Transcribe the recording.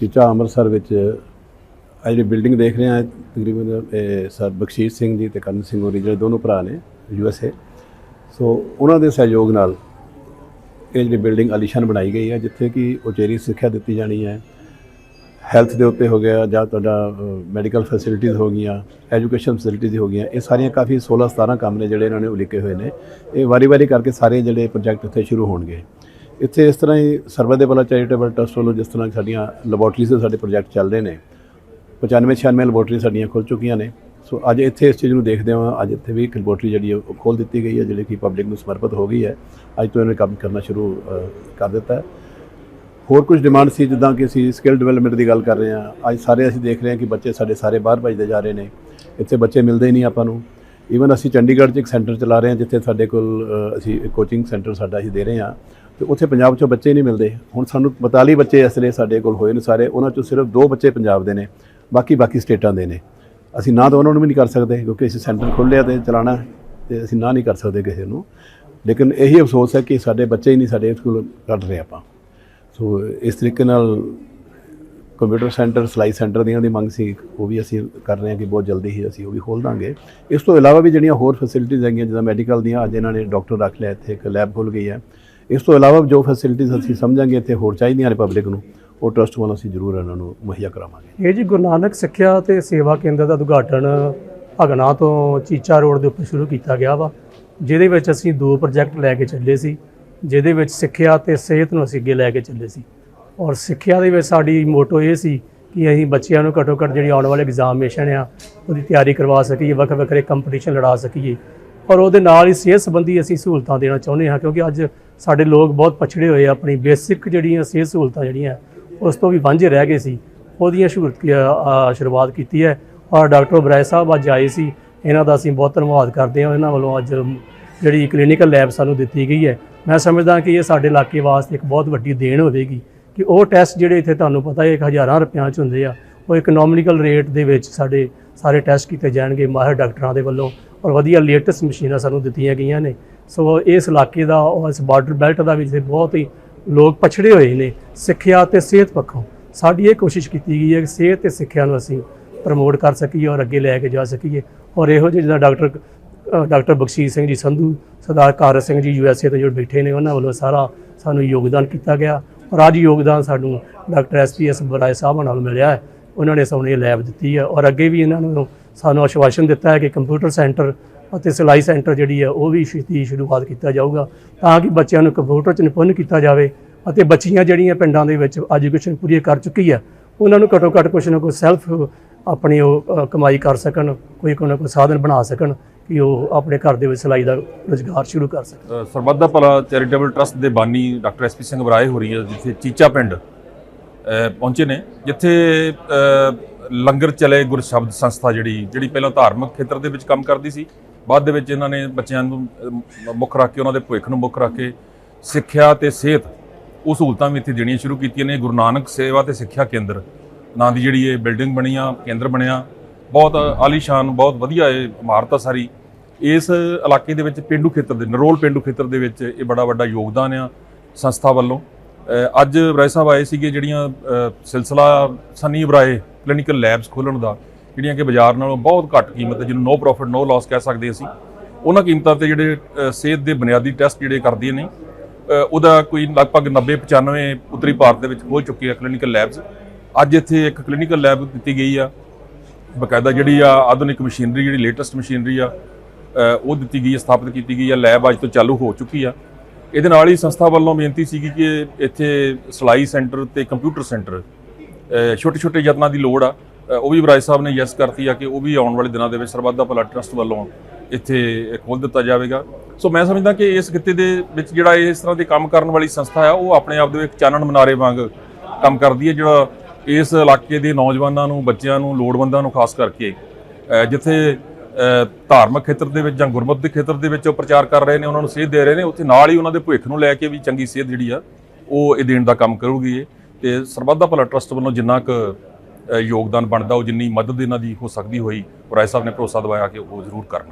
ਚੀਚਾ ਅੰਮ੍ਰਿਤਸਰ ਵਿੱਚ ਆ ਜਿਹੜੀ ਬਿਲਡਿੰਗ ਦੇਖ ਰਹੇ ਆ ਤਕਰੀਬਨ, ਇਹ ਸਰ ਬਖਸ਼ੀਸ਼ ਸਿੰਘ ਜੀ ਤੇ ਕਰਨ ਸਿੰਘ ਹੋਰੀ ਜਿਹੜੇ ਦੋਨੋਂ ਭਰਾ ਨੇ ਯੂ ਐਸ ਏ ਸੋ ਉਹਨਾਂ ਦੇ ਸਹਿਯੋਗ ਨਾਲ ਇਹ ਜਿਹੜੀ ਬਿਲਡਿੰਗ ਅਲੀਸ਼ਾਨ ਬਣਾਈ ਗਈ ਹੈ, ਜਿੱਥੇ ਕਿ ਉਚੇਰੀ ਸਿੱਖਿਆ ਦਿੱਤੀ ਜਾਣੀ ਹੈ। ਹੈਲਥ ਦੇ ਉੱਤੇ ਹੋ ਗਿਆ, ਜਾਂ ਤੁਹਾਡਾ ਮੈਡੀਕਲ ਫੈਸਿਲਿਟੀਜ਼ ਹੋ ਗਈਆਂ ਐਜੂਕੇਸ਼ਨ ਫੈਸਿਲਿਟੀਜ਼ ਹੋ ਗਈਆਂ, ਇਹ ਸਾਰੀਆਂ ਕਾਫੀ 16 17 ਕੰਮ ਨੇ ਜਿਹੜੇ ਇਹਨਾਂ ਨੇ ਉਲੀਕੇ ਹੋਏ ਨੇ। ਇਹ ਵਾਰੀ-ਵਾਰੀ ਕਰਕੇ ਸਾਰੇ ਜਿਹੜੇ ਪ੍ਰੋਜੈਕਟ ਇੱਥੇ ਸ਼ੁਰੂ ਹੋਣਗੇ। ਇੱਥੇ ਇਸ ਤਰ੍ਹਾਂ ਹੀ ਸਰਵਰ ਦੇ ਬਲਾ ਚੈਰੀਟੇਬਲ ਟਰਸਟ ਵੱਲੋਂ ਜਿਸ ਤਰ੍ਹਾਂ ਸਾਡੀਆਂ ਲੈਬੋਰਟਰੀਜ਼ ਦੇ ਸਾਡੇ ਪ੍ਰੋਜੈਕਟ ਚੱਲ ਰਹੇ ਨੇ 95 96 ਲੈਬੋਰਟਰੀ ਸਾਡੀਆਂ ਖੁੱਲ ਚੁੱਕੀਆਂ ਨੇ। ਸੋ ਅੱਜ ਇੱਥੇ ਇਸ ਚੀਜ਼ ਨੂੰ ਦੇਖਦੇ ਹਾਂ, ਅੱਜ ਇੱਥੇ ਵੀ ਇੱਕ ਲੈਬੋਰਟਰੀ ਜਿਹੜੀ ਹੈ ਉਹ ਖੋਲ ਦਿੱਤੀ ਗਈ ਹੈ, ਜਿਹੜੀ ਕਿ ਪਬਲਿਕ ਨੂੰ ਸਮਰਪਿਤ ਹੋ ਗਈ ਹੈ। ਅੱਜ ਤੋਂ ਇਹਨੇ ਕੰਮ ਕਰਨਾ ਸ਼ੁਰੂ ਕਰ ਦਿੱਤਾ ਹੈ। ਹੋਰ ਕੁਝ ਡਿਮਾਂਡ ਸੀ, ਜਿੱਦਾਂ ਕਿ ਅਸੀਂ ਸਕਿੱਲ ਡਿਵੈਲਪਮੈਂਟ ਦੀ ਗੱਲ ਕਰ ਰਹੇ ਹਾਂ। ਅੱਜ ਸਾਰੇ ਅਸੀਂ ਦੇਖ ਰਹੇ ਹਾਂ ਕਿ ਬੱਚੇ ਸਾਡੇ ਸਾਰੇ ਬਾਹਰ ਭੱਜਦੇ ਜਾ ਰਹੇ ਨੇ। ਇੱਥੇ ਬੱਚੇ ਮਿਲਦੇ ਹੀ ਨਹੀਂ ਆਪਾਂ ਨੂੰ। ਈਵਨ ਅਸੀਂ ਚੰਡੀਗੜ੍ਹ 'ਚ ਇੱਕ ਸੈਂਟਰ ਚਲਾ ਰਹੇ ਹਾਂ, ਜਿੱਥੇ ਸਾਡੇ ਕੋਲ ਅਸੀਂ ਕੋਚਿੰਗ ਸੈਂਟਰ ਸਾਡਾ ਅਸੀਂ ਦੇ ਰਹੇ ਹਾਂ। ਤੇ ਉੱਥੇ ਪੰਜਾਬ 'ਚੋਂ ਬੱਚੇ ਨਹੀਂ ਮਿਲਦੇ। ਹੁਣ ਸਾਨੂੰ 42 ਬੱਚੇ ਇਸ ਲਈ ਸਾਡੇ ਕੋਲ ਹੋਏ ਨੇ ਸਾਰੇ। ਉਹਨਾਂ 'ਚੋਂ ਸਿਰਫ ਦੋ ਬੱਚੇ ਪੰਜਾਬ ਦੇ ਨੇ, ਬਾਕੀ ਬਾਕੀ ਸਟੇਟਾਂ ਦੇ ਨੇ। ਅਸੀਂ ਨਾ ਤਾਂ ਉਹਨਾਂ ਨੂੰ ਵੀ ਨਹੀਂ ਕਰ ਸਕਦੇ, ਕਿਉਂਕਿ ਅਸੀਂ ਸੈਂਟਰ ਖੋਲ੍ਹਿਆ ਤੇ ਚਲਾਣਾ ਤੇ ਅਸੀਂ ਨਾ ਨਹੀਂ ਕਰ ਸਕਦੇ ਕਿਸੇ ਨੂੰ। ਲੇਕਿਨ ਇਹੀ ਅਫਸੋਸ ਹੈ ਕਿ ਸਾਡੇ ਬੱਚੇ ਹੀ ਨਹੀਂ ਸਾਡੇ ਸਕੂਲ ਕੱਢ ਰਹੇ ਆਪਾਂ। ਸੋ ਇਸ ਤਰੀਕੇ ਨਾਲ ਕੰਪਿਊਟਰ ਸੈਂਟਰ ਸਲਾਈ ਸੈਂਟਰ ਦੀਆਂ ਦੀ ਮੰਗ ਸੀ, ਉਹ ਵੀ ਅਸੀਂ ਕਰ ਰਹੇ ਹਾਂ ਕਿ ਬਹੁਤ ਜਲਦੀ ਹੀ ਅਸੀਂ ਉਹ ਵੀ ਖੋਲ ਦਾਂਗੇ। ਇਸ ਤੋਂ ਇਲਾਵਾ ਵੀ ਜਿਹੜੀਆਂ ਹੋਰ ਫੈਸਿਲਿਟੀਜ਼ ਹੈਗੀਆਂ, ਜਿੱਦਾਂ ਮੈਡੀਕਲ ਦੀਆਂ, ਅੱਜ ਇਹਨਾਂ ਨੇ ਡਾਕਟਰ ਰੱਖ ਲਿਆ ਇੱਥੇ, ਇੱਕ ਲੈਬ ਖੁੱਲ ਗਈ ਹੈ। ਇਸ ਤੋਂ ਇਲਾਵਾ ਜੋ ਫੈਸਿਲਿਟੀਜ਼ ਅਸੀਂ ਸਮਝਾਂਗੇ ਇੱਥੇ ਹੋਰ ਚਾਹੀਦੀਆਂ ਨੇ ਪਬਲਿਕ ਨੂੰ, ਉਹ ਟਰਸਟ ਵੱਲੋਂ ਅਸੀਂ ਜ਼ਰੂਰ ਇਹਨਾਂ ਨੂੰ ਮੁਹੱਈਆ ਕਰਾਵਾਂਗੇ। ਇਹ ਜੀ ਗੁਰੂ ਨਾਨਕ ਸਿੱਖਿਆ ਤੇ ਸੇਵਾ ਕੇਂਦਰ ਦਾ ਉਦਘਾਟਨ ਭਗਨਾ ਤੋਂ ਚੀਚਾ ਰੋਡ ਦੇ ਉੱਪਰ ਸ਼ੁਰੂ ਕੀਤਾ ਗਿਆ ਵਾ, ਜਿਹਦੇ ਵਿੱਚ ਅਸੀਂ ਦੋ ਪ੍ਰੋਜੈਕਟ ਲੈ ਕੇ ਚੱਲੇ ਸੀ, ਜਿਹਦੇ ਵਿੱਚ ਸਿੱਖਿਆ ਤੇ ਸਿਹਤ ਨੂੰ ਅਸੀਂ ਅੱਗੇ ਲੈ ਕੇ ਚੱਲੇ ਸੀ। ਔਰ ਸਿੱਖਿਆ ਦੇ ਵਿੱਚ ਸਾਡੀ ਮੋਟੋ ਇਹ ਸੀ ਕਿ ਅਸੀਂ ਬੱਚਿਆਂ ਨੂੰ ਘੱਟੋ ਘੱਟ ਜਿਹੜੀ ਆਉਣ ਵਾਲੇ ਐਗਜ਼ਾਮੀਨੇਸ਼ਨ ਆ, ਉਹਦੀ ਤਿਆਰੀ ਕਰਵਾ ਸਕੀਏ, ਵੱਖ ਵੱਖਰੇ ਕੰਪੀਟੀਸ਼ਨ ਲੜਾ ਸਕੀਏ। ਔਰ ਉਹਦੇ ਨਾਲ ਹੀ ਸਿਹਤ ਸੰਬੰਧੀ ਅਸੀਂ ਸਹੂਲਤਾਂ ਦੇਣਾ ਚਾਹੁੰਦੇ ਹਾਂ, ਕਿਉਂਕਿ ਅੱਜ ਸਾਡੇ ਲੋਕ ਬਹੁਤ ਪਛੜੇ ਹੋਏ ਆ ਆਪਣੀ ਬੇਸਿਕ ਜਿਹੜੀਆਂ ਸਿਹਤ ਸਹੂਲਤਾਂ ਜਿਹੜੀਆਂ, ਉਸ ਤੋਂ ਵੀ ਵਾਂਝੇ ਰਹਿ ਗਏ ਸੀ। ਉਹਦੀਆਂ ਸਹੂਲਤ ਸ਼ੁਰੂਆਤ ਕੀਤੀ ਹੈ। ਔਰ ਡਾਕਟਰ ਬਰਾਏ ਸਾਹਿਬ ਅੱਜ ਆਏ ਸੀ। ਇਹਨਾਂ ਦਾ ਅਸੀਂ ਬਹੁਤ ਧੰਨਵਾਦ ਕਰਦੇ ਹਾਂ। ਇਹਨਾਂ ਵੱਲੋਂ ਅੱਜ ਜਿਹੜੀ ਕਲੀਨਿਕਲ ਲੈਬ ਸਾਨੂੰ ਦਿੱਤੀ ਗਈ ਹੈ। ਮੈਂ ਸਮਝਦਾ ਕਿ ਇਹ ਸਾਡੇ ਇਲਾਕੇ ਵਾਸਤੇ ਇੱਕ ਬਹੁਤ ਵੱਡੀ ਦੇਣ ਹੋਵੇਗੀ। ਕਿ ਉਹ ਟੈਸਟ ਜਿਹੜੇ ਇੱਥੇ ਤੁਹਾਨੂੰ ਪਤਾ ਹੈ ਇੱਕ ਹਜ਼ਾਰਾਂ ਰੁਪਈਆਂ 'ਚ ਹੁੰਦੇ ਆ। ਉਹ ਇਕਨੋਮਿਕਲ ਰੇਟ ਦੇ ਵਿੱਚ ਸਾਡੇ ਸਾਰੇ ਟੈਸਟ ਕੀਤੇ ਜਾਣਗੇ ਮਾਹਿਰ ਡਾਕਟਰਾਂ ਦੇ ਵੱਲੋਂ ਔਰ ਵਧੀਆ ਲੇਟੈਸਟ ਮਸ਼ੀਨਾਂ ਸਾਨੂੰ ਦਿੱਤੀਆਂ ਗਈਆਂ ਨੇ। ਸੋ ਇਸ ਇਲਾਕੇ ਦਾ ਔਰ ਇਸ ਬਾਰਡਰ ਬੈਲਟ ਦਾ ਵੀ ਜਿੱਥੇ ਬਹੁਤ ਹੀ ਲੋਕ ਪਛੜੇ ਹੋਏ ਨੇ, ਸਿੱਖਿਆ ਤੇ ਸਿਹਤ ਪੱਖੋਂ। ਸਾਡੀ ਇਹ ਕੋਸ਼ਿਸ਼ ਕੀਤੀ ਗਈ ਹੈ ਕਿ ਸਿਹਤ ਤੇ ਸਿੱਖਿਆ ਨੂੰ ਅਸੀਂ ਪ੍ਰਮੋਟ ਕਰ ਸਕੀਏ ਔਰ ਅੱਗੇ ਲੈ ਕੇ ਜਾ ਸਕੀਏ। ਔਰ ਇਹੋ ਜਿਹੇ ਜਿੱਦਾਂ ਡਾਕਟਰ ਡਾਕਟਰ ਬਖਸ਼ੀਸ਼ ਸਿੰਘ ਜੀ, ਸੰਧੂ ਸਰਦਾਰ ਕਾਰ ਸਿੰਘ ਜੀ ਯੂਐਸਏ ਤੋਂ ਜਿਹੜੇ ਬੈਠੇ ਨੇ, ਉਹਨਾਂ ਵੱਲੋਂ ਸਾਰਾ ਸਾਨੂੰ ਯੋਗਦਾਨ ਕੀਤਾ ਗਿਆ। ਔਰ ਅੱਜ ਯੋਗਦਾਨ ਸਾਨੂੰ ਡਾਕਟਰ ਐਸਪੀਐਸ ਬਰਾਏ ਸਾਹਿਬ ਨਾਲ ਮਿਲਿਆ ਹੈ। ਉਹਨਾਂ ਨੇ ਸਾਨੂੰ ਇਹ ਲੈਬ ਦਿੱਤੀ ਹੈ ਔਰ ਅੱਗੇ ਵੀ ਇਹਨਾਂ ਨੂੰ ਸਾਨੂੰ ਆਸ਼ਵਾਸਨ ਦਿੱਤਾ ਹੈ ਕਿ ਕੰਪਿਊਟਰ ਸੈਂਟਰ ਅਤੇ ਸਿਲਾਈ ਸੈਂਟਰ ਜਿਹੜੀ ਹੈ, ਉਹ ਵੀ ਛੇਤੀ ਸ਼ੁਰੂਆਤ ਕੀਤਾ ਜਾਊਗਾ ਤਾਂ ਕਿ ਬੱਚਿਆਂ ਨੂੰ ਕੰਪਿਊਟਰ 'ਚ ਨਿਪੁੰਨ ਕੀਤਾ ਜਾਵੇ ਅਤੇ ਬੱਚੀਆਂ ਜਿਹੜੀਆਂ ਪਿੰਡਾਂ ਦੇ ਵਿੱਚ ਐਜੂਕੇਸ਼ਨ ਪੂਰੀ ਕਰ ਚੁੱਕੀ ਹੈ, ਉਹਨਾਂ ਨੂੰ ਘੱਟੋ ਘੱਟ ਕੁਛ ਨਾ ਕੁਛ ਸੈਲਫ ਆਪਣੀ ਉਹ ਕਮਾਈ ਕਰ ਸਕਣ ਕੋਈ ਕੋਈ ਨਾ ਕੋਈ ਸਾਧਨ ਬਣਾ ਸਕਣ ਕਿ ਉਹ ਆਪਣੇ ਘਰ ਦੇ ਵਿੱਚ ਸਿਲਾਈ ਦਾ ਰੁਜ਼ਗਾਰ ਸ਼ੁਰੂ ਕਰ ਸਕਣ। ਅ, ਸਰਬੱਤ ਦਾ ਭਲਾ ਚੈਰੀਟੇਬਲ ਟਰਸਟ ਦੇ ਬਾਨੀ ਡਾਕਟਰ ਐਸਪੀ ਸਿੰਘ ਬਰਾਏ ਹੋ ਰਹੀ ਹੈ ਜਿੱਥੇ ਚੀਚਾ ਪਿੰਡ ਪਹੁੰਚੇ ਨੇ ਜਿੱਥੇ ਲੰਗਰ ਚਲੇ ਗੁਰਸ਼ਬਦ ਸੰਸਥਾ ਜਿਹੜੀ ਜਿਹੜੀ ਪਹਿਲਾਂ ਧਾਰਮਿਕ ਖੇਤਰ ਦੇ ਵਿੱਚ ਕੰਮ ਕਰਦੀ ਸੀ ਬਾਅਦ ਦੇ ਵਿੱਚ ਇਹਨਾਂ ਨੇ ਬੱਚਿਆਂ ਨੂੰ ਮੁੱਖ ਰੱਖ ਕੇ ਉਹਨਾਂ ਦੇ ਭਵਿੱਖ ਨੂੰ ਮੁੱਖ ਰੱਖ ਕੇ ਸਿੱਖਿਆ ਤੇ ਸਿਹਤ ਉਹ ਸਹੂਲਤਾਂ ਵੀ ਇੱਥੇ ਦੇਣੀਆਂ ਸ਼ੁਰੂ ਕੀਤੀਆਂ ਨੇ ਗੁਰੂ ਨਾਨਕ ਸੇਵਾ ਤੇ ਸਿੱਖਿਆ ਕੇਂਦਰ ਨਾਂ ਦੀ ਜਿਹੜੀ ਇਹ ਬਿਲਡਿੰਗ ਬਣੀ ਆ ਕੇਂਦਰ ਬਣਿਆ ਬਹੁਤ ਆਲੀਸ਼ਾਨ ਬਹੁਤ ਵਧੀਆ ਇਹ ਇਮਾਰਤ ਆ ਸਾਰੀ ਇਸ ਇਲਾਕੇ ਦੇ ਵਿੱਚ ਪਿੰਡੂ ਖੇਤਰ ਦੇ, ਨਰੋਲ ਪਿੰਡੂ ਖੇਤਰ ਦੇ ਵਿੱਚ ਇਹ ਬੜਾ ਵੱਡਾ ਯੋਗਦਾਨ ਆ ਸੰਸਥਾ ਵੱਲੋਂ। ਅੱਜ ਬਰਾਏ ਸਾਹਿਬ ਆਏ ਸੀਗੇ ਜਿਹੜੀਆਂ ਸਿਲਸਿਲਾ ਸਨੀ ਬਰਾਏ ਕਲੀਨਿਕਲ ਲੈਬਸ ਖੋਲਣ ਦਾ, ਜਿਹੜੀਆਂ ਕਿ ਬਾਜ਼ਾਰ ਨਾਲੋਂ ਬਹੁਤ ਘੱਟ ਕੀਮਤ ਹੈ, ਜਿਹਨੂੰ ਨੋ ਪ੍ਰੋਫਿਟ ਨੋ ਲਾਸ ਕਹਿ ਸਕਦੇ ਅਸੀਂ। ਉਹਨਾਂ ਕੀਮਤਾਂ ਤੇ ਜਿਹੜੇ ਸਿਹਤ ਦੇ ਬੁਨਿਆਦੀ ਟੈਸਟ ਜਿਹੜੇ ਕਰਦੀਆਂ ਨੇ ਉਹਦਾ ਕੋਈ ਲਗਭਗ 90 95 ਉੱਤਰੀ ਭਾਰਤ ਦੇ ਵਿੱਚ ਖੋਲ ਚੁੱਕੀ ਹੈ ਕਲੀਨਿਕਲ ਲੈਬਸ। ਅੱਜ ਇੱਥੇ ਇੱਕ ਕਲੀਨਿਕਲ ਲੈਬ ਦਿੱਤੀ ਗਈ ਆ, ਬਕਾਇਦਾ ਜਿਹੜੀ ਆ ਆਧੁਨਿਕ ਮਸ਼ੀਨਰੀ, ਜਿਹੜੀ ਲੇਟੈਸਟ ਮਸ਼ੀਨਰੀ ਆ ਉਹ ਦਿੱਤੀ ਗਈ ਹੈ, ਸਥਾਪਿਤ ਕੀਤੀ ਗਈ ਆ ਲੈਬ ਅੱਜ ਤੋਂ ਚਾਲੂ ਹੋ ਚੁੱਕੀ ਆ। ਇਹਦੇ ਨਾਲ ਹੀ ਸੰਸਥਾ ਵੱਲੋਂ ਬੇਨਤੀ ਸੀਗੀ ਕਿ ਇੱਥੇ ਸਿਲਾਈ ਸੈਂਟਰ ਤੇ ਕੰਪਿਊਟਰ ਸੈਂਟਰ ਛੋਟੇ ਛੋਟੇ ਯਤਨਾਂ ਦੀ ਲੋੜ ਆ। ਉਹ ਵੀ ਬਰਾਜ ਸਾਹਿਬ ਨੇ ਯੈਸ ਕਰਤੀ ਆ ਕਿ ਉਹ ਵੀ ਆਉਣ ਵਾਲੇ ਦਿਨਾਂ ਦੇ ਵਿੱਚ ਸਰਬੱਤ ਦਾ ਭਲਾ ਟਰਸਟ ਵੱਲੋਂ ਇੱਥੇ ਖੋਲ ਦਿੱਤਾ ਜਾਵੇਗਾ। ਸੋ ਮੈਂ ਸਮਝਦਾ ਕਿ ਇਸ ਕਿੱਤੇ ਦੇ ਵਿੱਚ ਜਿਹੜਾ ਇਸ ਤਰ੍ਹਾਂ ਦੇ ਕੰਮ ਕਰਨ ਵਾਲੀ ਸੰਸਥਾ ਆ, ਉਹ ਆਪਣੇ ਆਪ ਦੇ ਵਿੱਚ ਚਾਨਣ ਮਨਾਰੇ ਵਾਂਗ ਕੰਮ ਕਰਦੀ ਹੈ ਜਿਹੜਾ ਇਸ ਇਲਾਕੇ ਦੇ ਨੌਜਵਾਨਾਂ ਨੂੰ, ਬੱਚਿਆਂ ਨੂੰ, ਲੋੜਵੰਦਾਂ ਨੂੰ ਖਾਸ ਕਰਕੇ ਜਿੱਥੇ ਧਾਰਮਿਕ ਖੇਤਰ ਦੇ ਵਿੱਚ ਜਾਂ ਗੁਰਮਤਿ ਦੇ ਖੇਤਰ ਦੇ ਵਿੱਚ ਉਹ ਪ੍ਰਚਾਰ ਕਰ ਰਹੇ ਨੇ, ਉਹਨਾਂ ਨੂੰ ਸੇਧ ਦੇ ਰਹੇ ਨੇ। ਉੱਥੇ ਨਾਲ ਹੀ ਉਹਨਾਂ ਦੇ ਭਵਿੱਖ ਨੂੰ ਲੈ ਕੇ ਵੀ ਚੰਗੀ ਸੇਧ ਜਿਹੜੀ ਆ, ਉਹ ਇਹ ਦੇਣ ਦਾ ਕੰਮ ਕਰੂਗੀ ਇਹ। ਤੇ ਸਰਬੱਧਾ ਭਲਾ ਟਰਸਟ ਵੱਲੋਂ ਜਿੰਨਾ ਕੁ ਯੋਗਦਾਨ ਬਣਦਾ, ਉਹ ਜਿੰਨੀ ਮਦਦ ਇਹਨਾਂ ਦੀ ਹੋ ਸਕਦੀ ਹੋਈ ਰਾਏ ਸਾਹਿਬ ਨੇ ਭਰੋਸਾ ਦਿਵਾਇਆ ਕਿ ਉਹ ਜ਼ਰੂਰ ਕਰਨ